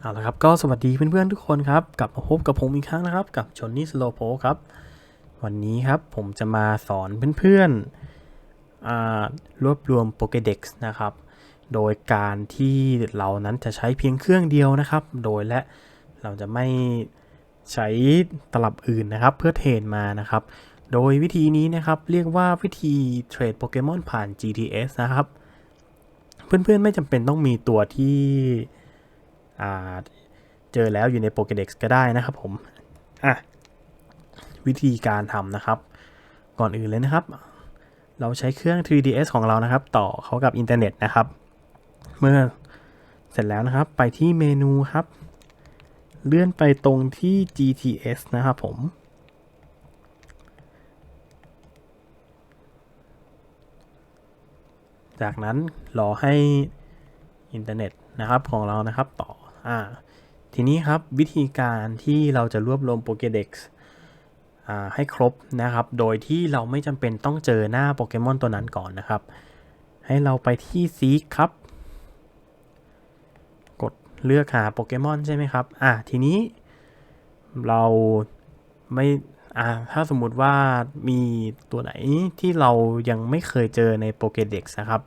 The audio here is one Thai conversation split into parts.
เอาละครับก็สวัสดีเพื่อนๆทุกคนครับกลับมาพบกับผมอีกครั้งนะครับ กับชนนี่สโลโพครับ วันนี้ครับผมจะมาสอนเพื่อนๆอ่ารวบรวม Pokédex นะครับ โดยการที่เรานั้นจะใช้เพียงเครื่องเดียวนะครับ โดยและเราจะไม่ใช้ตลับอื่นนะครับ เพื่อเทรดมานะครับ โดยวิธีนี้นะครับเรียกว่าวิธีเทรดโปเกมอนผ่าน GTS นะครับ เพื่อนๆไม่จำเป็นต้องมีตัวที่ เจอแล้วอยู่ใน Pokédex ก็ได้นะครับผมอะวิธีการทำนะครับ ก่อนอื่นเลยนะครับ เราใช้เครื่อง 3ds ของเรานะครับ ต่อเขากับอินเทอร์เน็ตนะครับ เมื่อเสร็จแล้วนะครับไปที่เมนูครับ เลื่อนไปตรงที่ GTS นะครับผมจากนั้นรอให้อินเทอร์เน็ตนะครับของเรานะครับต่อ อ่าทีนี้ครับวิธีการที่เราจะรวบรวม Pokédex อ่าให้ครบนะครับ โดยที่เราไม่จำเป็นต้องเจอหน้าโปเกมอนตัวนั้นก่อนนะครับ ให้เราไปที่ Seek ครับ กดเลือกหาโปเกมอนใช่ไหมครับ อ่าทีนี้เราไม่อ่าถ้าสมมุติว่ามีตัวไหนที่เรายังไม่เคยเจอใน Pokédex นะครับ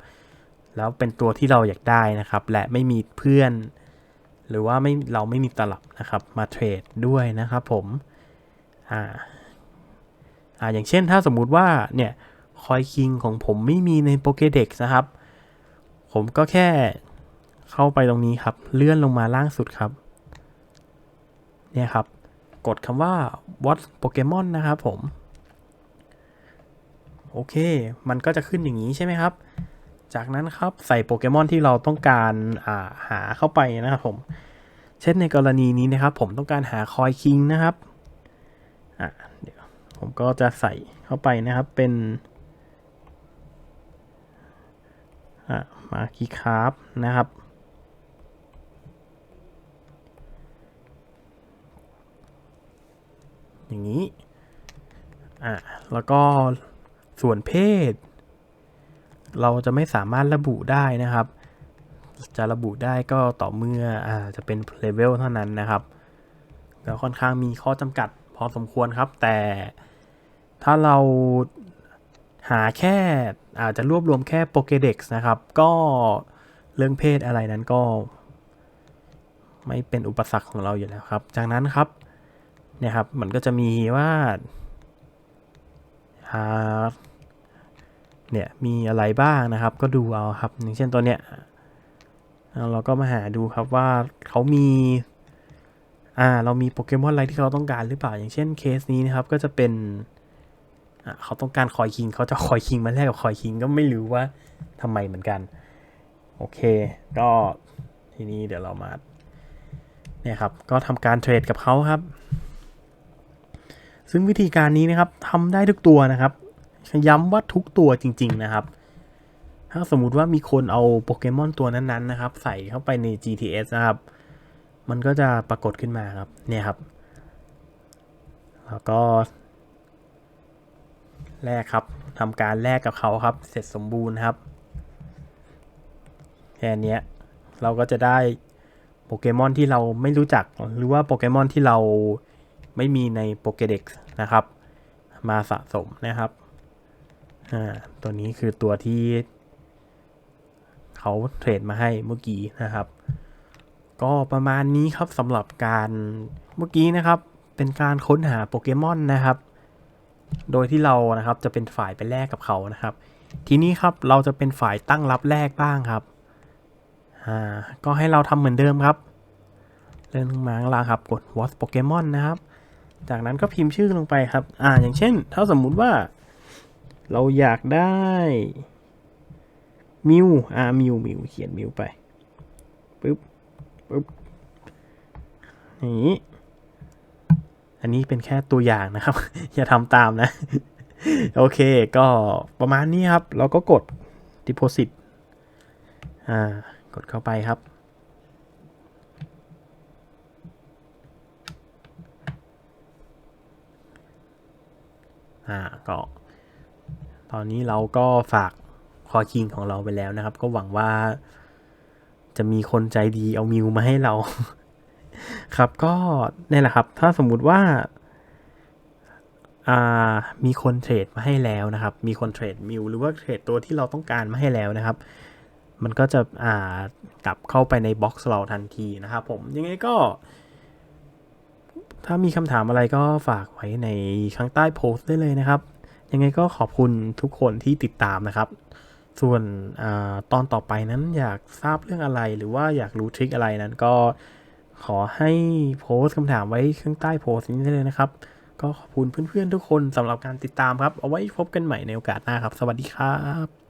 แล้วเป็นตัวที่เราอยากได้นะครับ และไม่มีเพื่อน หรือว่าไม่เราไม่มีตลับนะครับมาเทรดด้วยนะครับผมอ่าอ่าอย่างเช่นถ้าสมมุติว่าเนี่ยคอยคิงของผมไม่มีใน Pokédex นะครับ ผมก็แค่เข้าไปตรงนี้ครับ เลื่อนลงมาล่างสุดครับเนี่ยครับ กดคำว่า what Pokemon นะครับผม โอเค มันก็จะขึ้นอย่างนี้ใช่ไหมครับ จากนั้นครับใส่โปเกมอนที่เราต้องการาหาเข้าไปนะครับผม เช่นในกรณีนี้นะครับ ผมต้องการหาคอยคิงนะครับอะเดี๋ยวผมก็จะใส่เข้าไปนะครับเป็นอะมาคีคาร์บนะครับอย่างนี้ อะ แล้วก็ส่วนเพศ เราจะไม่สามารถระบุได้นะครับ จะระบุได้ก็ต่อเมื่ออจะเป็นเลเวลเท่านั้นนะครับก็ค่อนข้างมีข้อจำกัดพอสมควรครับ แต่ถ้าเราหาแค่อาจจะรวบรวมแค่ Pokédex นะครับ ก็เรื่องเพศอะไรนั้นก็ ไม่เป็นอุปสรรคของเราอยู่แล้วครับ จากนั้นครับเนี่ยครับมันก็จะมีว่าอ่า เนี่ยมีอะไรบ้างนะครับ ก็ดูเอาครับ อย่างเช่นตัวเนี้ยเราก็มาหาดูครับว่าเขามีอ่าเรามีโปเกมอนอะไรที่เขาต้องการหรือเปล่า อย่างเช่นเคสนี้นะครับก็จะเป็นอ่าเขาต้องการคอยคิงเขาจะคอยคิงมาแลกกับคอยคิงก็ไม่รู้ว่าทำไมเหมือนกัน โอเค ก็ทีนี้เดี๋ยวเรามาเนี่ยครับก็ทำการเทรดกับเขาครับ ซึ่งวิธีการนี้นะครับทำได้ทุกตัวนะครับ ย้ำว่าทุกตัวจริง ๆ นะครับ ถ้าสมมุติว่ามีคนเอาโปเกมอนตัวนั้นๆนะครับ ใส่เข้าไปใน GTS นะครับ มันก็จะปรากฏขึ้นมาครับ เนี่ยครับ แล้วก็ แลกครับทำการแลกกับเขาครับ เสร็จสมบูรณ์ครับ แค่นี้เราก็จะได้โปเกมอนที่เราไม่รู้จัก หรือว่าโปเกมอนที่เราไม่มีในโปเกเด็กนะครับ มาสะสมนะครับ อ่าตัวนี้คือตัวที่เขาเทรดมาให้เมื่อกี้นะครับ ก็ประมาณนี้ครับสำหรับการเมื่อกี้นะครับ เป็นการค้นหาโปเกมอนนะครับ โดยที่เรานะครับจะเป็นฝ่ายไปแลกกับเขานะครับ ทีนี้ครับเราจะเป็นฝ่ายตั้งรับแลกบ้างครับอ่าก็ให้เราทำเหมือนเดิมครับเลื่อนมาข้างล่างครับกด watch Pokemon นะครับ จากนั้นก็พิมพ์ชื่อลงไปครับ อ่า อย่างเช่น ถ้าสมมุติว่า เราอยากได้มิวอ่ามิวมิวเขียนมิวไปปึ๊บปึ๊บอย่างนี้ อันนี้เป็นแค่ตัวอย่างนะครับ อย่าทำตามนะ โอเคก็ประมาณนี้ครับ เราก็กด deposit อ่ากดเข้าไปครับอ่าก็ ตอนนี้เราก็ฝากคอคิงของเราไปแล้วนะครับ ก็หวังว่าจะมีคนใจดีเอามิวมาให้เรา ครับก็นี่แหละครับ ถ้าสมมุติว่าามีคนเทรดมาให้แล้วนะครับ มีคนเทรดมิวหรือว่าเทรดตัวที่เราต้องการมาให้แล้วนะครับ มันก็จะอ่ากลับเข้าไปในบ็อกซ์เราทันทีนะครับผมยังไงก็ ถ้ามีคำถามอะไรก็ฝากไว้ในข้างใต้โพสต์ได้เลยนะครับ ยังไงก็ขอบคุณทุกคนที่ติดตามนะครับ ส่วนอตอนต่อไปนั้นอยากทราบเรื่องอะไร หรือว่าอยากรู้ทริคอะไรนั้นก็ขอให้โพสต์คำถามไว้ข้างใต้โพสต์นี้ได้เลยนะครับ ก็ขอบคุณเพื่อนๆทุกคนสำหรับการติดตามครับ เอาไว้พบกันใหม่ในโอกาสหน้าครับ สวัสดีครับ